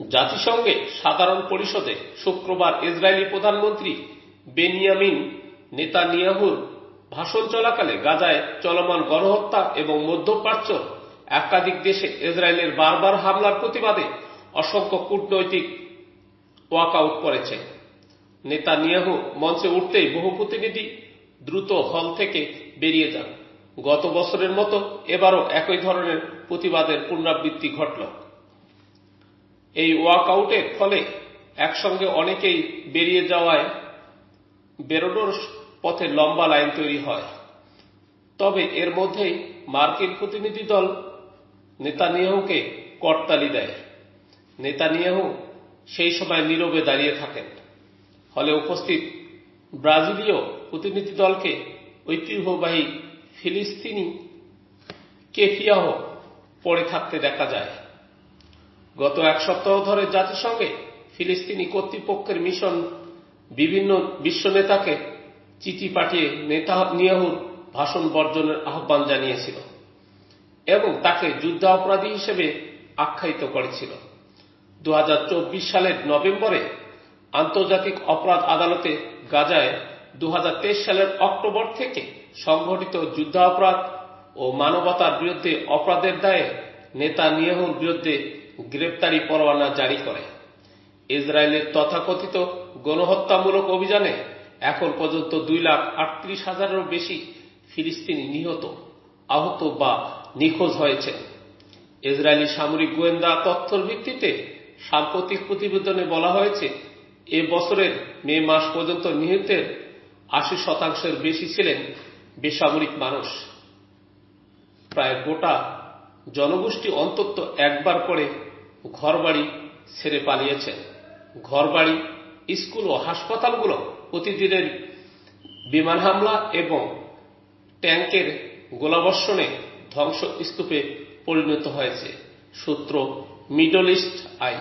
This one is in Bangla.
জাতিসংঘে সাধারণ পরিষদে শুক্রবার ইসরায়েলি প্রধানমন্ত্রী বেনিয়ামিন নেতানিয়াহুর ভাষণ চলাকালে গাজায় চলমান গণহত্যা এবং মধ্যপ্রাচ্য, একাধিক দেশে ইসরায়েলের বারবার হামলার প্রতিবাদে অসংখ্য কূটনৈতিক ওয়াকআউট করেছে। নেতানিয়াহু মঞ্চে উঠতেই বহু প্রতিনিধি দ্রুত হল থেকে বেরিয়ে যান। গত বছরের মতো এবারও একই ধরনের প্রতিবাদের পুনরাবৃত্তি ঘটল। এই ওয়াকআউটের ফলে একসঙ্গে অনেকেই বেরিয়ে যাওয়ায় বেরোনোর পথে লম্বা লাইন তৈরি হয়। তবে এর মধ্যেই মার্কিন প্রতিনিধি দল নেতানিয়াহুকে করতালি দেয়। নেতানিয়াহু সেই সময় নীরবে দাঁড়িয়ে থাকেন। হলে উপস্থিত ব্রাজিলীয় প্রতিনিধি দলকে ঐতিহ্যবাহী ফিলিস্তিনি কেফিয়াহ পড়ে থাকতে দেখা যায়। গত এক সপ্তাহ ধরে জাতিসংঘে ফিলিস্তিনি কর্তৃপক্ষের মিশন বিভিন্ন বিশ্ব নেতাকে চিঠি পাঠিয়ে নেতা নেতানিয়াহুর ভাষণ বর্জনের আহ্বান জানিয়েছিল এবং তাকে যুদ্ধাপরাধী হিসেবে আখ্যায়িত করেছিল। দু হাজার চব্বিশ সালের নভেম্বরে আন্তর্জাতিক অপরাধ আদালতে গাজায় দু হাজার তেইশ সালের অক্টোবর থেকে সংঘটিত যুদ্ধাপরাধ ও মানবতার বিরুদ্ধে অপরাধের দায়ে নেতা নিয়াহুর বিরুদ্ধে গ্রেপ্তারি পরোয়ানা জারি করে। ইসরায়েলের তথাকথিত গণহত্যামূলক অভিযানে এখন পর্যন্ত দুই লাখ আটত্রিশ হাজারেরও বেশি ফিলিস্তিনি নিহত, আহত বা নিখোঁজ হয়েছে। ইসরায়েলি সামরিক গোয়েন্দা তথ্যর ভিত্তিতে সাম্প্রতিক প্রতিবেদনে বলা হয়েছে, এ বছরের মে মাস পর্যন্ত নিহতের আশি শতাংশের বেশি ছিলেন বেসামরিক মানুষ। প্রায় গোটা জনগোষ্ঠী অন্তত একবার করে ঘরবাড়ি ছেড়ে পালিয়েছেন। ঘরবাড়ি, স্কুল ও হাসপাতালগুলো প্রতিদিনের বিমান হামলা এবং ট্যাঙ্কের গোলাবর্ষণে ধ্বংসস্তূপে পরিণত হয়েছে, সূত্র মিডল ইস্ট আই।